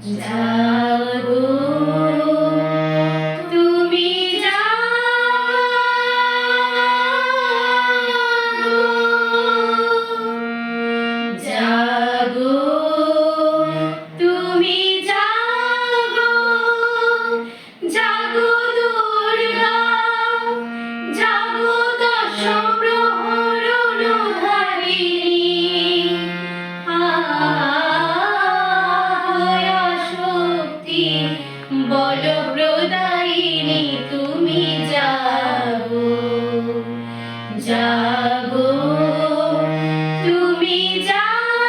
Jalabu. তুমি জাগো